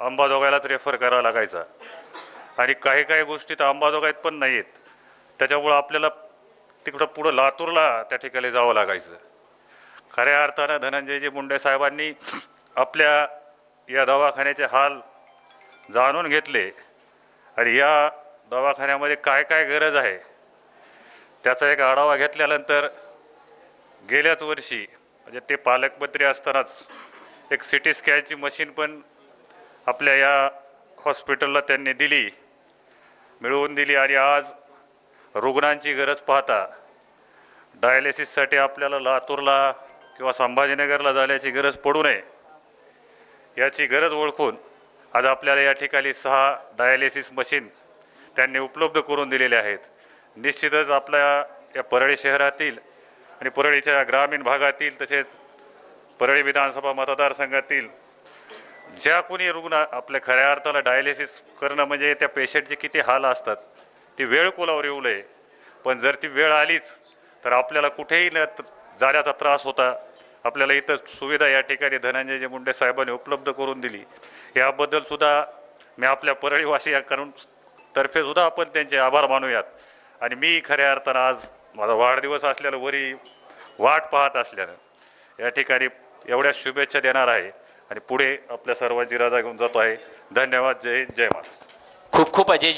अंबाजोगाईलाच refer करावा लागायचा. आणि काही काही गोष्टी तर अंबाजोगाईत पण नाही आहेत त्याच्यामुळं आपल्याला तिकडं पुढं लातूरला त्या ठिकाणी जावं लागायचं. खऱ्या अर्थानं धनंजयजी मुंडे साहेबांनी आपल्या या दवाखान्याचे हाल जाणून घेतले. आणि या दवाखान्यामध्ये काय काय गरज आहे त्याचा एक आढावा घेतल्यानंतर गेल्याच वर्षी म्हणजे ते पालकमंत्री असतानाच एक सी टी स्कॅनची मशीन पण आपल्या या हॉस्पिटलला त्यांनी दिली मिळवून दिली आणि आज रुग्णांची गरज पाहता डायलिसिससाठी आपल्याला लातूरला किंवा संभाजीनगरला जाण्याची गरज पडू नये याची गरज ओळखून आज आपल्याला या ठिकाणी सहा डायलिसिस मशीन त्यांनी उपलब्ध करून दिलेले आहेत. निश्चितच आपल्या या परळी शहरातील आणि परळीच्या ग्रामीण भागातील तसेच परळी विधानसभा मतदारसंघातील ज्या कोणी रुग्ण आपल्या खऱ्या अर्थाला डायलिसिस करणं म्हणजे त्या पेशंटचे किती हाल असतात ती वेळ कोलावर येऊ नये. पण जर ती वेळ आलीच तर आपल्याला कुठेही न जाण्याचा त्रास होता. आपल्याला इथं सुविधा या ठिकाणी धनंजय मुंडे साहेबांनी उपलब्ध करून दिली. याबद्दल सुद्धा मी आपल्या परळीवासियांकडून तर्फे सुद्धा आपण त्यांचे आभार मानूयात. आणि मी खऱ्या अर्थानं आज माझा वाढदिवस असल्यानं वरी वाट पाहत असल्यानं या ठिकाणी एवढ्या शुभेच्छा देणार आहे. आणि पुढे आपल्या सर्वांची राजा घेऊन जातो आहे. धन्यवाद. जय हिंद, जय महाराष्ट्र. खूप खूप अजयजी.